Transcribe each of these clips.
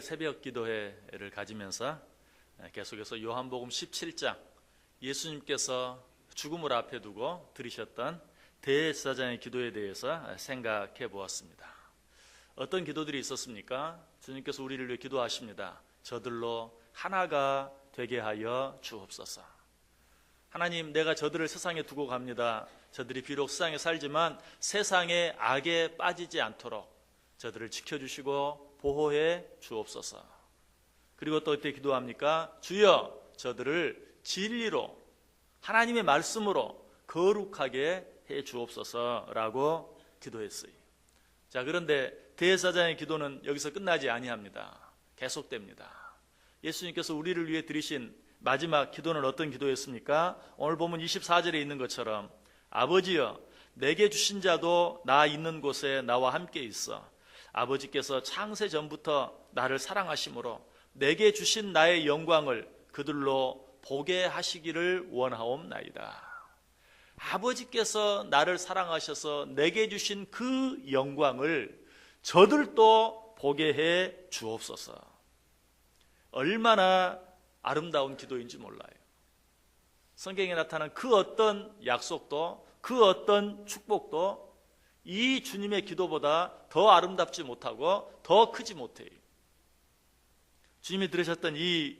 새벽 기도회를 가지면서 계속해서 요한복음 17장 예수님께서 죽음을 앞에 두고 들으셨던 대제사장의 기도에 대해서 생각해 보았습니다. 어떤 기도들이 있었습니까? 주님께서 우리를 위해 기도하십니다. 저들로 하나가 되게 하여 주옵소서. 하나님, 내가 저들을 세상에 두고 갑니다. 저들이 비록 세상에 살지만 세상의 악에 빠지지 않도록 저들을 지켜주시고 보호해 주옵소서. 그리고 또 어떻게 기도합니까? 주여, 저들을 진리로 하나님의 말씀으로 거룩하게 해 주옵소서라고 기도했어요. 자, 그런데 대사장의 기도는 여기서 끝나지 아니합니다. 계속됩니다. 예수님께서 우리를 위해 드리신 마지막 기도는 어떤 기도였습니까? 오늘 보면 24절에 있는 것처럼 아버지여 내게 주신 자도 나 있는 곳에 나와 함께 있어 아버지께서 창세 전부터 나를 사랑하심으로 내게 주신 나의 영광을 그들로 보게 하시기를 원하옵나이다. 아버지께서 나를 사랑하셔서 내게 주신 그 영광을 저들도 보게 해 주옵소서. 얼마나 아름다운 기도인지 몰라요. 성경에 나타난 그 어떤 약속도 그 어떤 축복도 이 주님의 기도보다 더 아름답지 못하고 더 크지 못해요. 주님이 들으셨던 이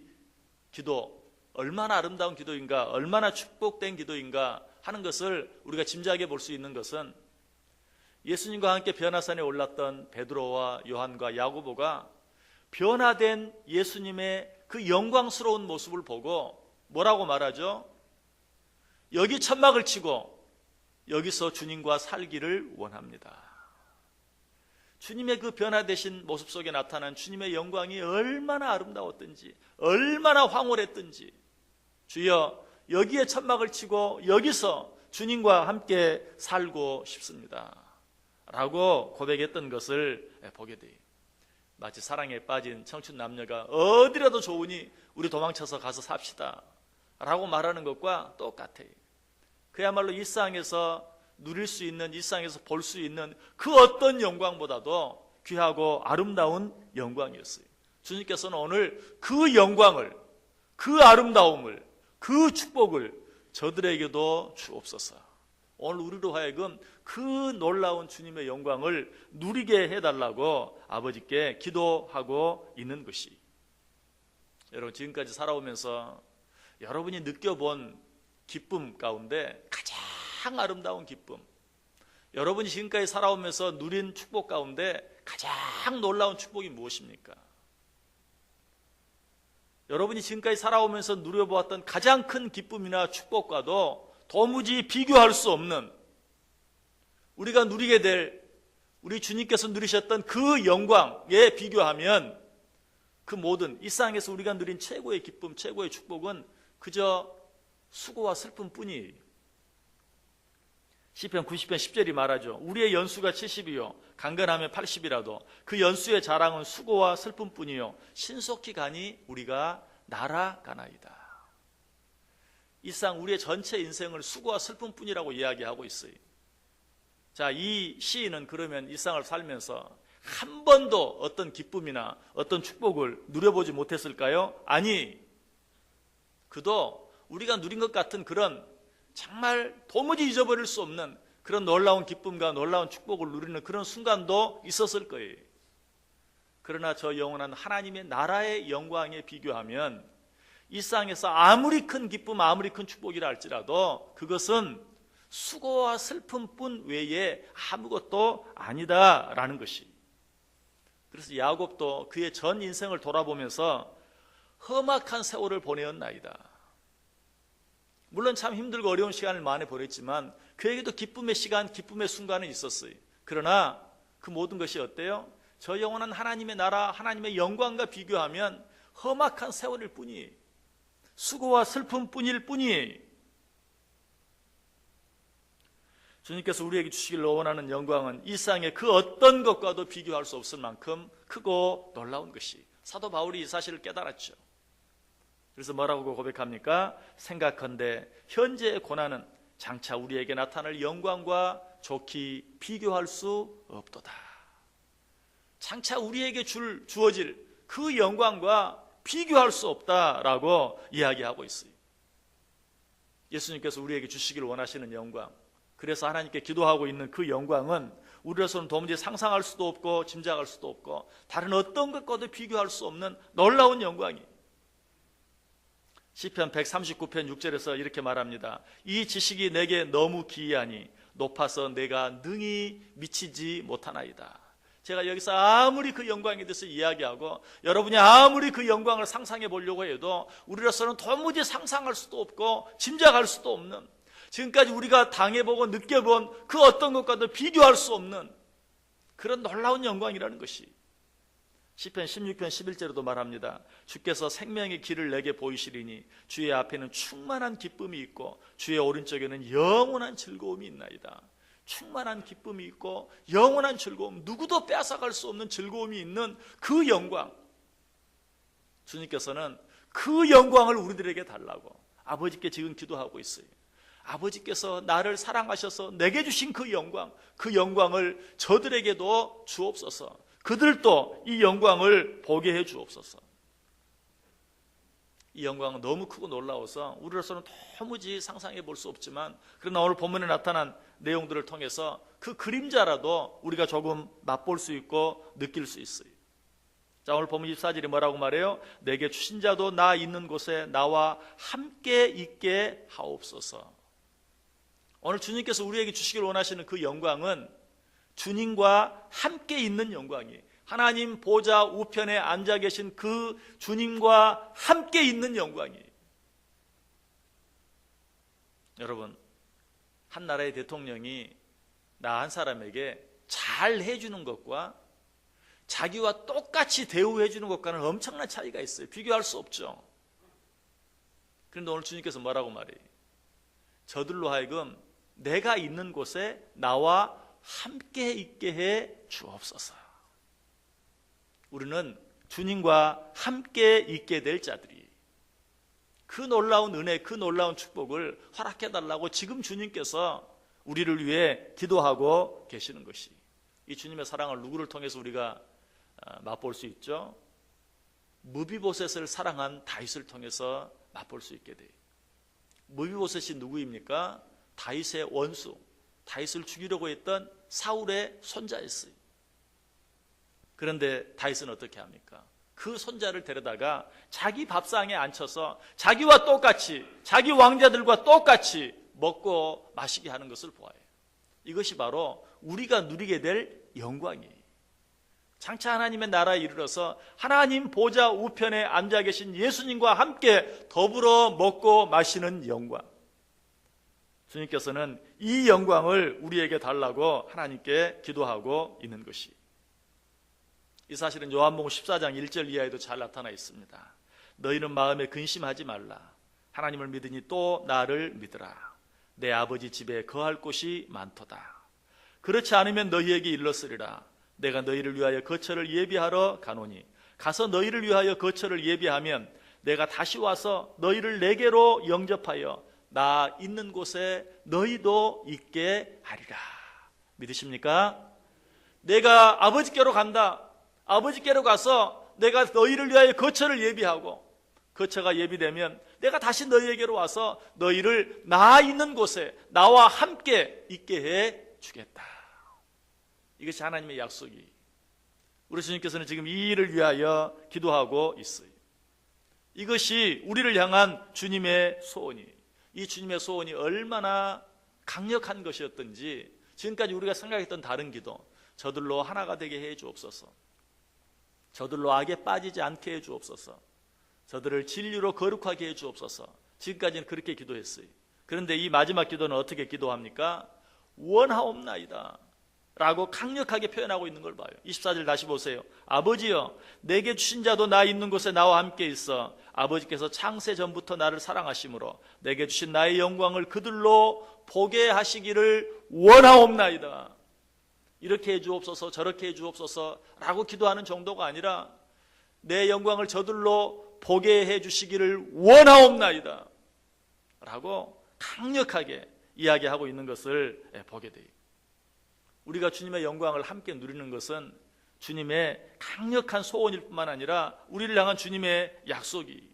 기도 얼마나 아름다운 기도인가, 얼마나 축복된 기도인가 하는 것을 우리가 짐작해 볼 수 있는 것은 예수님과 함께 변화산에 올랐던 베드로와 요한과 야고보가 변화된 예수님의 그 영광스러운 모습을 보고 뭐라고 말하죠? 여기 천막을 치고 여기서 주님과 살기를 원합니다. 주님의 그 변화되신 모습 속에 나타난 주님의 영광이 얼마나 아름다웠던지, 얼마나 황홀했던지, 주여, 여기에 천막을 치고 여기서 주님과 함께 살고 싶습니다. 라고 고백했던 것을 보게 돼요. 마치 사랑에 빠진 청춘 남녀가 어디라도 좋으니 우리 도망쳐서 가서 삽시다. 라고 말하는 것과 똑같아요. 그야말로 일상에서 누릴 수 있는, 일상에서 볼 수 있는 그 어떤 영광보다도 귀하고 아름다운 영광이었어요. 주님께서는 오늘 그 영광을, 그 아름다움을, 그 축복을 저들에게도 주옵소서. 오늘 우리로 하여금 그 놀라운 주님의 영광을 누리게 해달라고 아버지께 기도하고 있는 것이. 여러분, 지금까지 살아오면서 여러분이 느껴본 기쁨 가운데 가장 아름다운 기쁨. 여러분이 지금까지 살아오면서 누린 축복 가운데 가장 놀라운 축복이 무엇입니까? 여러분이 지금까지 살아오면서 누려보았던 가장 큰 기쁨이나 축복과도 도무지 비교할 수 없는 우리가 누리게 될 우리 주님께서 누리셨던 그 영광에 비교하면 그 모든 일상에서 우리가 누린 최고의 기쁨, 최고의 축복은 그저 수고와 슬픔 뿐이에요. 시편 90편 10절이 말하죠. 우리의 연수가 70이요. 강건하면 80이라도 그 연수의 자랑은 수고와 슬픔 뿐이요. 신속히 가니 우리가 날아가나이다. 일상 우리의 전체 인생을 수고와 슬픔 뿐이라고 이야기하고 있어요. 자, 이 시인은 그러면 일상을 살면서 한 번도 어떤 기쁨이나 어떤 축복을 누려보지 못했을까요? 아니, 그도 우리가 누린 것 같은 그런 정말 도무지 잊어버릴 수 없는 그런 놀라운 기쁨과 놀라운 축복을 누리는 그런 순간도 있었을 거예요. 그러나 저 영원한 하나님의 나라의 영광에 비교하면 일상에서 아무리 큰 기쁨, 아무리 큰 축복이라 할지라도 그것은 수고와 슬픔뿐 외에 아무것도 아니다라는 것이. 그래서 야곱도 그의 전 인생을 돌아보면서 험악한 세월을 보내었나이다. 물론 참 힘들고 어려운 시간을 많이 보냈지만 그에게도 기쁨의 시간, 기쁨의 순간은 있었어요. 그러나 그 모든 것이 어때요? 저 영원한 하나님의 나라, 하나님의 영광과 비교하면 험악한 세월일 뿐이에요. 수고와 슬픔 뿐일 뿐이에요. 주님께서 우리에게 주시길 원하는 영광은 일상의 그 어떤 것과도 비교할 수 없을 만큼 크고 놀라운 것이 사도 바울이 이 사실을 깨달았죠. 그래서 뭐라고 고백합니까? 생각한데 현재의 고난은 장차 우리에게 나타날 영광과 좋게 비교할 수 없도다. 장차 우리에게 줄 주어질 그 영광과 비교할 수 없다라고 이야기하고 있어요. 예수님께서 우리에게 주시길 원하시는 영광. 그래서 하나님께 기도하고 있는 그 영광은 우리로서는 도무지 상상할 수도 없고 짐작할 수도 없고 다른 어떤 것과도 비교할 수 없는 놀라운 영광이. 시편 139편 6절에서 이렇게 말합니다. 이 지식이 내게 너무 기이하니 높아서 내가 능히 미치지 못하나이다. 제가 여기서 아무리 그 영광에 대해서 이야기하고 여러분이 아무리 그 영광을 상상해 보려고 해도 우리로서는 도무지 상상할 수도 없고 짐작할 수도 없는 지금까지 우리가 당해보고 느껴본 그 어떤 것과도 비교할 수 없는 그런 놀라운 영광이라는 것이 시편 16편 11절에도 말합니다. 주께서 생명의 길을 내게 보이시리니 주의 앞에는 충만한 기쁨이 있고 주의 오른쪽에는 영원한 즐거움이 있나이다. 충만한 기쁨이 있고 영원한 즐거움, 누구도 빼앗아갈 수 없는 즐거움이 있는 그 영광. 주님께서는 그 영광을 우리들에게 달라고 아버지께 지금 기도하고 있어요. 아버지께서 나를 사랑하셔서 내게 주신 그 영광, 그 영광을 저들에게도 주옵소서. 그들도 이 영광을 보게 해 주옵소서. 이 영광은 너무 크고 놀라워서 우리로서는 도무지 상상해 볼 수 없지만 그러나 오늘 본문에 나타난 내용들을 통해서 그 그림자라도 우리가 조금 맛볼 수 있고 느낄 수 있어요. 자, 오늘 본문 24절이 뭐라고 말해요? 내게 주신 자도 나 있는 곳에 나와 함께 있게 하옵소서. 오늘 주님께서 우리에게 주시길 원하시는 그 영광은 주님과 함께 있는 영광이에요. 하나님 보좌 우편에 앉아 계신 그 주님과 함께 있는 영광이에요. 여러분, 한 나라의 대통령이 나 한 사람에게 잘 해주는 것과 자기와 똑같이 대우해주는 것과는 엄청난 차이가 있어요. 비교할 수 없죠. 그런데 오늘 주님께서 뭐라고 말해요? 저들로 하여금 내가 있는 곳에 나와 함께 있게 해 주옵소서. 우리는 주님과 함께 있게 될 자들이 그 놀라운 은혜, 그 놀라운 축복을 허락해 달라고 지금 주님께서 우리를 위해 기도하고 계시는 것이 이 주님의 사랑을 누구를 통해서 우리가 아, 맛볼 수 있죠? 무비보셋을 사랑한 다윗을 통해서 맛볼 수 있게 돼요. 무비보셋이 누구입니까? 다윗의 원수, 다윗을 죽이려고 했던 사울의 손자였어요. 그런데 다윗은 어떻게 합니까? 그 손자를 데려다가 자기 밥상에 앉혀서 자기와 똑같이 자기 왕자들과 똑같이 먹고 마시게 하는 것을 보아요. 이것이 바로 우리가 누리게 될 영광이에요. 장차 하나님의 나라에 이르러서 하나님 보좌 우편에 앉아 계신 예수님과 함께 더불어 먹고 마시는 영광. 주님께서는 이 영광을 우리에게 달라고 하나님께 기도하고 있는 것이. 이 사실은 요한복음 14장 1절 이하에도 잘 나타나 있습니다. 너희는 마음에 근심하지 말라. 하나님을 믿으니 또 나를 믿으라. 내 아버지 집에 거할 곳이 많도다. 그렇지 않으면 너희에게 일렀으리라. 내가 너희를 위하여 거처를 예비하러 가노니 가서 너희를 위하여 거처를 예비하면 내가 다시 와서 너희를 내게로 영접하여 나 있는 곳에 너희도 있게 하리라. 믿으십니까? 내가 아버지께로 간다. 아버지께로 가서 내가 너희를 위하여 거처를 예비하고 거처가 예비되면 내가 다시 너희에게로 와서 너희를 나 있는 곳에 나와 함께 있게 해 주겠다. 이것이 하나님의 약속이. 우리 주님께서는 지금 이 일을 위하여 기도하고 있어요. 이것이 우리를 향한 주님의 소원이. 이 주님의 소원이 얼마나 강력한 것이었던지 지금까지 우리가 생각했던 다른 기도 저들로 하나가 되게 해 주옵소서. 저들로 악에 빠지지 않게 해 주옵소서. 저들을 진리로 거룩하게 해 주옵소서. 지금까지는 그렇게 기도했어요. 그런데 이 마지막 기도는 어떻게 기도합니까? 원하옵나이다. 라고 강력하게 표현하고 있는 걸 봐요. 24절 다시 보세요. 아버지여, 내게 주신 자도 나 있는 곳에 나와 함께 있어. 아버지께서 창세 전부터 나를 사랑하심으로 내게 주신 나의 영광을 그들로 보게 하시기를 원하옵나이다. 이렇게 해 주옵소서, 저렇게 해 주옵소서 라고 기도하는 정도가 아니라 내 영광을 저들로 보게 해 주시기를 원하옵나이다. 라고 강력하게 이야기하고 있는 것을 보게 돼요. 우리가 주님의 영광을 함께 누리는 것은 주님의 강력한 소원일 뿐만 아니라 우리를 향한 주님의 약속이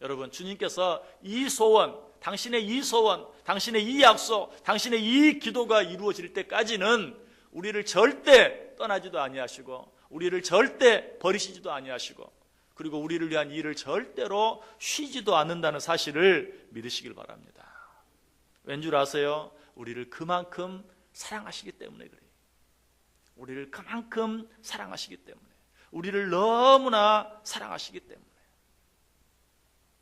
여러분 주님께서 이 소원 당신의 이 소원 당신의 이 약속 당신의 이 기도가 이루어질 때까지는 우리를 절대 떠나지도 아니하시고 우리를 절대 버리시지도 아니하시고 그리고 우리를 위한 일을 절대로 쉬지도 않는다는 사실을 믿으시길 바랍니다. 왠 줄 아세요? 우리를 그만큼 사랑하시기 때문에 그래요. 우리를 그만큼 사랑하시기 때문에. 우리를 너무나 사랑하시기 때문에.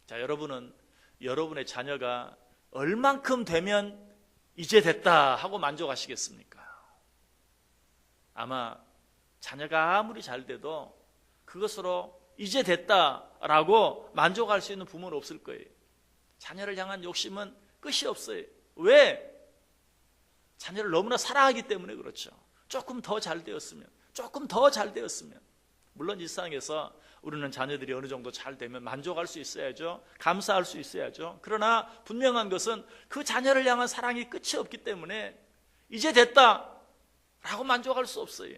자, 여러분은 여러분의 자녀가 얼만큼 되면 이제 됐다 하고 만족하시겠습니까? 아마 자녀가 아무리 잘 돼도 그것으로 이제 됐다라고 만족할 수 있는 부모는 없을 거예요. 자녀를 향한 욕심은 끝이 없어요. 왜? 자녀를 너무나 사랑하기 때문에 그렇죠. 조금 더 잘 되었으면, 조금 더 잘 되었으면. 물론 일상에서 우리는 자녀들이 어느 정도 잘 되면 만족할 수 있어야죠. 감사할 수 있어야죠. 그러나 분명한 것은 그 자녀를 향한 사랑이 끝이 없기 때문에 이제 됐다! 라고 만족할 수 없어요.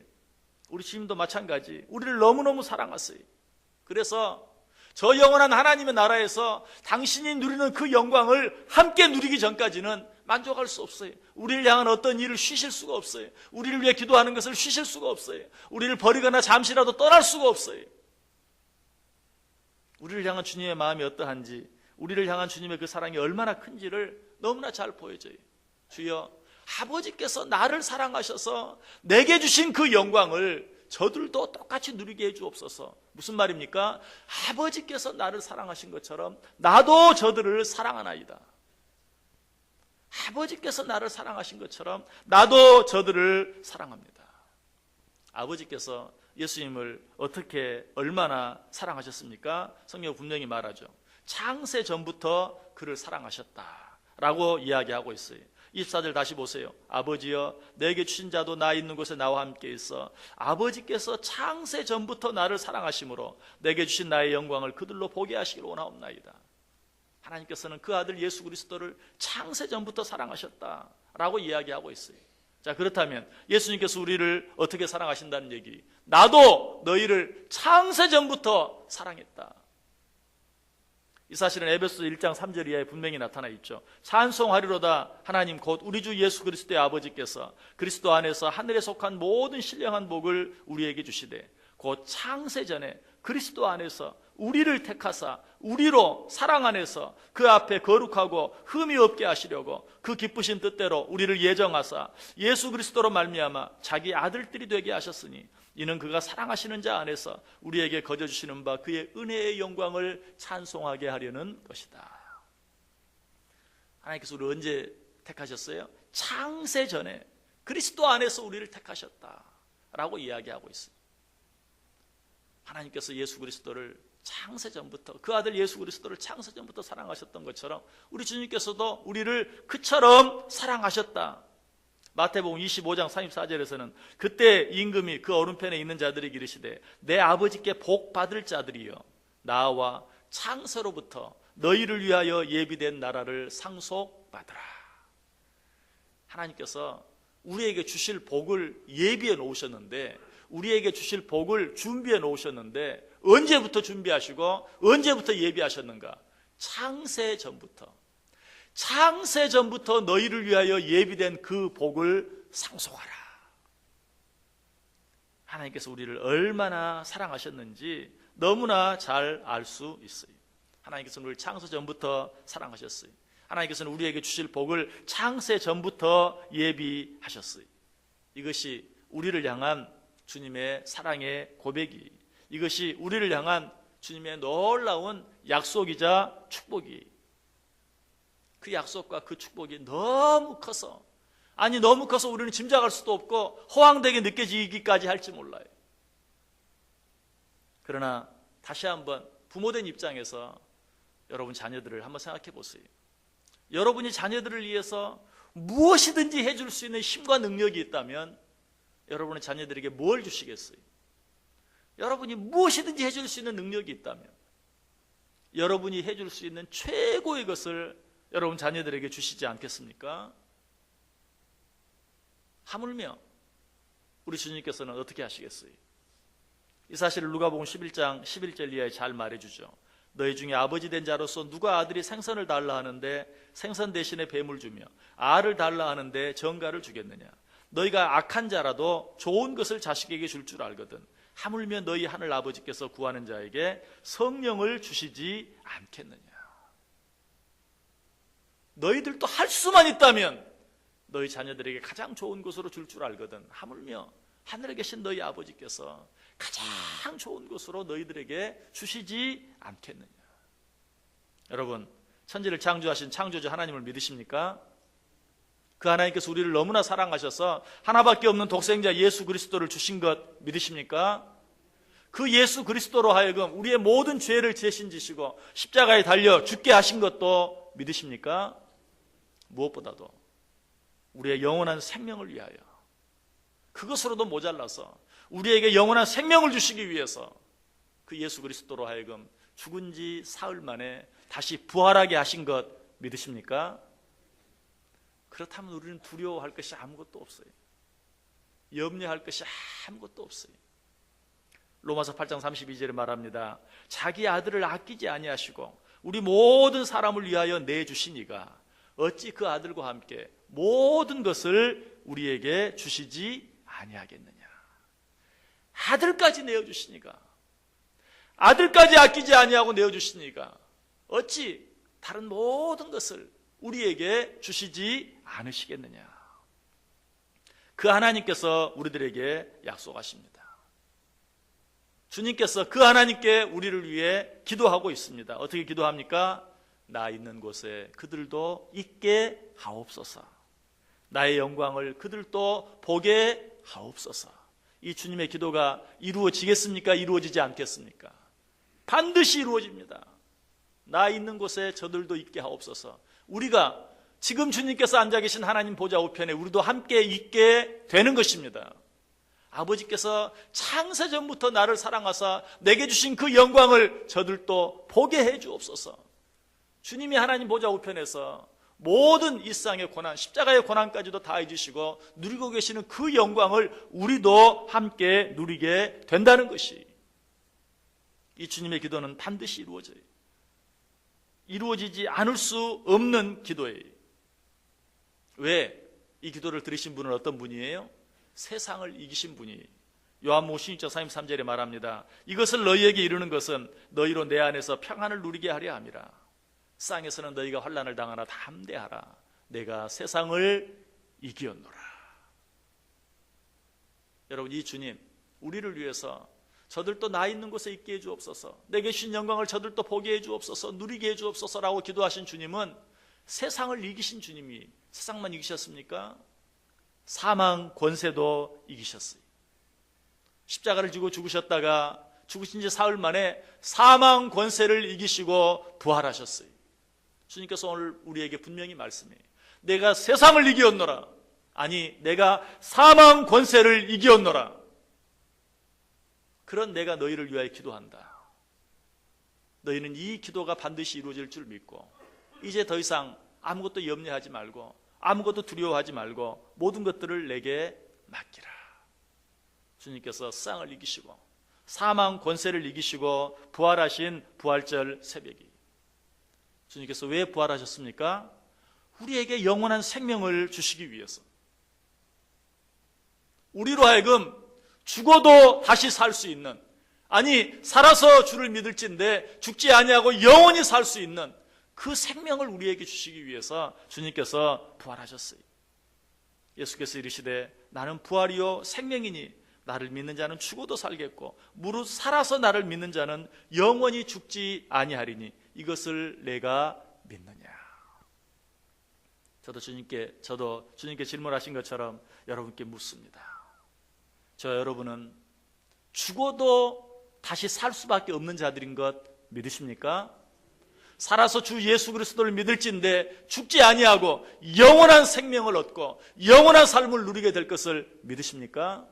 우리 주님도 마찬가지. 우리를 너무너무 사랑하세요. 그래서 저 영원한 하나님의 나라에서 당신이 누리는 그 영광을 함께 누리기 전까지는 만족할 수 없어요. 우리를 향한 어떤 일을 쉬실 수가 없어요. 우리를 위해 기도하는 것을 쉬실 수가 없어요. 우리를 버리거나 잠시라도 떠날 수가 없어요. 우리를 향한 주님의 마음이 어떠한지, 우리를 향한 주님의 그 사랑이 얼마나 큰지를 너무나 잘 보여줘요. 주여, 아버지께서 나를 사랑하셔서 내게 주신 그 영광을 저들도 똑같이 누리게 해주옵소서. 무슨 말입니까? 아버지께서 나를 사랑하신 것처럼 나도 저들을 사랑하나이다. 아버지께서 나를 사랑하신 것처럼 나도 저들을 사랑합니다. 아버지께서 예수님을 어떻게 얼마나 사랑하셨습니까? 성경 분명히 말하죠. 창세 전부터 그를 사랑하셨다라고 이야기하고 있어요. 24절 다시 보세요. 아버지여 내게 주신 자도 나 있는 곳에 나와 함께 있어 아버지께서 창세 전부터 나를 사랑하심으로 내게 주신 나의 영광을 그들로 보게 하시기를 원하옵나이다. 하나님께서는 그 아들 예수 그리스도를 창세 전부터 사랑하셨다라고 이야기하고 있어요. 자, 그렇다면 예수님께서 우리를 어떻게 사랑하신다는 얘기. 나도 너희를 창세 전부터 사랑했다. 이 사실은 에베소 1장 3절 이하에 분명히 나타나 있죠. 찬송하리로다 하나님 곧 우리 주 예수 그리스도의 아버지께서 그리스도 안에서 하늘에 속한 모든 신령한 복을 우리에게 주시되 곧 창세 전에 그리스도 안에서 우리를 택하사 우리로 사랑 안에서 그 앞에 거룩하고 흠이 없게 하시려고 그 기쁘신 뜻대로 우리를 예정하사 예수 그리스도로 말미암아 자기 아들들이 되게 하셨으니 이는 그가 사랑하시는 자 안에서 우리에게 거저 주시는 바 그의 은혜의 영광을 찬송하게 하려는 것이다. 하나님께서 우리 언제 택하셨어요? 창세 전에 그리스도 안에서 우리를 택하셨다라고 이야기하고 있어요. 하나님께서 예수 그리스도를 창세 전부터 그 아들 예수 그리스도를 창세 전부터 사랑하셨던 것처럼 우리 주님께서도 우리를 그처럼 사랑하셨다. 마태복음 25장 34절에서는 그때 임금이 그 오른편에 있는 자들이 기르시되 내 아버지께 복 받을 자들이여 나와 창세로부터 너희를 위하여 예비된 나라를 상속받으라. 하나님께서 우리에게 주실 복을 예비해 놓으셨는데 우리에게 주실 복을 준비해 놓으셨는데 언제부터 준비하시고 언제부터 예비하셨는가? 창세 전부터. 창세 전부터 너희를 위하여 예비된 그 복을 상속하라. 하나님께서 우리를 얼마나 사랑하셨는지 너무나 잘 알 수 있어요. 하나님께서는 우리를 창세 전부터 사랑하셨어요. 하나님께서는 우리에게 주실 복을 창세 전부터 예비하셨어요. 이것이 우리를 향한 주님의 사랑의 고백이 이것이 우리를 향한 주님의 놀라운 약속이자 축복이 그 약속과 그 축복이 너무 커서 아니 너무 커서 우리는 짐작할 수도 없고 허황되게 느껴지기까지 할지 몰라요. 그러나 다시 한번 부모된 입장에서 여러분 자녀들을 한번 생각해 보세요. 여러분이 자녀들을 위해서 무엇이든지 해줄 수 있는 힘과 능력이 있다면 여러분의 자녀들에게 뭘 주시겠어요? 여러분이 무엇이든지 해줄 수 있는 능력이 있다면 여러분이 해줄 수 있는 최고의 것을 여러분 자녀들에게 주시지 않겠습니까? 하물며 우리 주님께서는 어떻게 하시겠어요? 이 사실을 누가복음 11장 11절 이하에 잘 말해주죠. 너희 중에 아버지 된 자로서 누가 아들이 생선을 달라 하는데 생선 대신에 뱀을 주며 알을 달라 하는데 정가를 주겠느냐. 너희가 악한 자라도 좋은 것을 자식에게 줄 줄 알거든. 하물며 너희 하늘 아버지께서 구하는 자에게 성령을 주시지 않겠느냐. 너희들도 할 수만 있다면 너희 자녀들에게 가장 좋은 것으로 줄줄 알거든. 하물며 하늘에 계신 너희 아버지께서 가장 좋은 것으로 너희들에게 주시지 않겠느냐. 여러분, 천지를 창조하신 창조주 하나님을 믿으십니까? 그 하나님께서 우리를 너무나 사랑하셔서 하나밖에 없는 독생자 예수 그리스도를 주신 것 믿으십니까? 그 예수 그리스도로 하여금 우리의 모든 죄를 대신 지시고 십자가에 달려 죽게 하신 것도 믿으십니까? 무엇보다도 우리의 영원한 생명을 위하여 그것으로도 모자라서 우리에게 영원한 생명을 주시기 위해서 그 예수 그리스도로 하여금 죽은 지 사흘 만에 다시 부활하게 하신 것 믿으십니까? 그렇다면 우리는 두려워할 것이 아무것도 없어요. 염려할 것이 아무것도 없어요. 로마서 8장 32절에 말합니다. 자기 아들을 아끼지 아니하시고 우리 모든 사람을 위하여 내 주시니가 어찌 그 아들과 함께 모든 것을 우리에게 주시지 아니하겠느냐. 아들까지 내어 주시니까 아들까지 아끼지 아니하고 내어 주시니까 어찌 다른 모든 것을 우리에게 주시지 않으시겠느냐. 그 하나님께서 우리들에게 약속하십니다. 주님께서 그 하나님께 우리를 위해 기도하고 있습니다. 어떻게 기도합니까? 나 있는 곳에 그들도 있게 하옵소서. 나의 영광을 그들도 보게 하옵소서. 이 주님의 기도가 이루어지겠습니까? 이루어지지 않겠습니까? 반드시 이루어집니다. 나 있는 곳에 저들도 있게 하옵소서. 우리가 지금 주님께서 앉아 계신 하나님 보좌 우편에 우리도 함께 있게 되는 것입니다. 아버지께서 창세 전부터 나를 사랑하사 내게 주신 그 영광을 저들도 보게 해 주옵소서. 주님이 하나님 보좌 우편에서 모든 일상의 고난, 십자가의 고난까지도 다 해주시고 누리고 계시는 그 영광을 우리도 함께 누리게 된다는 것이 이 주님의 기도는 반드시 이루어져요. 이루어지지 않을 수 없는 기도예요. 왜? 이 기도를 들으신 분은 어떤 분이에요? 세상을 이기신 분이 요한복음 16장 33절에 말합니다. 이것을 너희에게 이루는 것은 너희로 내 안에서 평안을 누리게 하려 함이라. 세상에서는 너희가 환난을 당하나 담대하라. 내가 세상을 이기었노라. 여러분 이 주님 우리를 위해서 저들도 나 있는 곳에 있게 해 주옵소서. 내게 주신 영광을 저들도 보게 해 주옵소서. 누리게 해 주옵소서라고 기도하신 주님은 세상을 이기신 주님이 세상만 이기셨습니까? 사망 권세도 이기셨어요. 십자가를 지고 죽으셨다가 죽으신 지 사흘 만에 사망 권세를 이기시고 부활하셨어요. 주님께서 오늘 우리에게 분명히 말씀해요. 내가 세상을 이기었노라. 아니, 내가 사망 권세를 이기었노라. 그런 내가 너희를 위하여 기도한다. 너희는 이 기도가 반드시 이루어질 줄 믿고, 이제 더 이상 아무것도 염려하지 말고, 아무것도 두려워하지 말고, 모든 것들을 내게 맡기라. 주님께서 쌍을 이기시고, 사망 권세를 이기시고, 부활하신 부활절 새벽이. 주님께서 왜 부활하셨습니까? 우리에게 영원한 생명을 주시기 위해서. 우리로 하여금 죽어도 다시 살 수 있는 아니 살아서 주를 믿을진데 죽지 아니하고 영원히 살 수 있는 그 생명을 우리에게 주시기 위해서 주님께서 부활하셨어요. 예수께서 이르시되 나는 부활이요 생명이니 나를 믿는 자는 죽어도 살겠고 무릇 살아서 나를 믿는 자는 영원히 죽지 아니하리니 이것을 내가 믿느냐. 저도 주님께 저도 주님께 질문하신 것처럼 여러분께 묻습니다. 저 여러분은 죽어도 다시 살 수밖에 없는 자들인 것 믿으십니까? 살아서 주 예수 그리스도를 믿을진데 죽지 아니하고 영원한 생명을 얻고 영원한 삶을 누리게 될 것을 믿으십니까?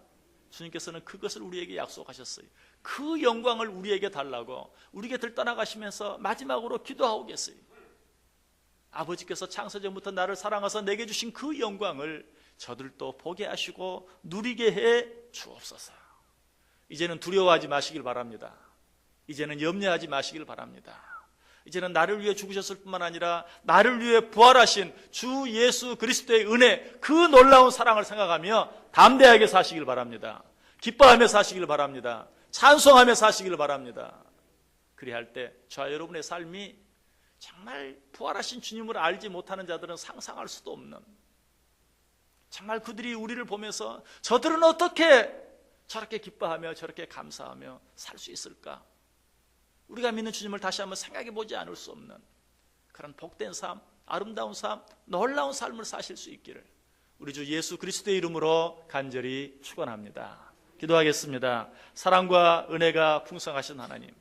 주님께서는 그것을 우리에게 약속하셨어요. 그 영광을 우리에게 달라고 우리 곁을 떠나가시면서 마지막으로 기도하고 계세요. 아버지께서 창세전부터 나를 사랑하사 내게 주신 그 영광을 저들도 보게 하시고 누리게 해 주옵소서. 이제는 두려워하지 마시길 바랍니다. 이제는 염려하지 마시길 바랍니다. 이제는 나를 위해 죽으셨을 뿐만 아니라 나를 위해 부활하신 주 예수 그리스도의 은혜, 그 놀라운 사랑을 생각하며 담대하게 사시길 바랍니다. 기뻐하며 사시길 바랍니다. 찬송하며 사시길 바랍니다. 그리할 때 저와 여러분의 삶이 정말 부활하신 주님을 알지 못하는 자들은 상상할 수도 없는 정말 그들이 우리를 보면서 저들은 어떻게 저렇게 기뻐하며 저렇게 감사하며 살 수 있을까? 우리가 믿는 주님을 다시 한번 생각해 보지 않을 수 없는 그런 복된 삶, 아름다운 삶, 놀라운 삶을 사실 수 있기를 우리 주 예수 그리스도의 이름으로 간절히 축원합니다. 기도하겠습니다. 사랑과 은혜가 풍성하신 하나님,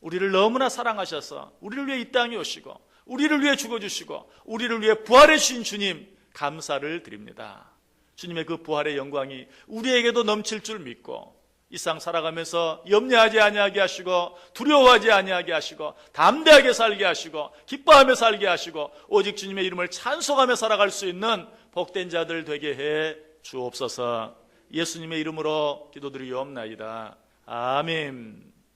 우리를 너무나 사랑하셔서 우리를 위해 이 땅에 오시고 우리를 위해 죽어 주시고 우리를 위해 부활해 주신 주님 감사를 드립니다. 주님의 그 부활의 영광이 우리에게도 넘칠 줄 믿고 이상 살아가면서 염려하지 아니하게 하시고 두려워하지 아니하게 하시고 담대하게 살게 하시고 기뻐하며 살게 하시고 오직 주님의 이름을 찬송하며 살아갈 수 있는 복된 자들 되게 해 주옵소서. 예수님의 이름으로 기도드리옵나이다. 아멘.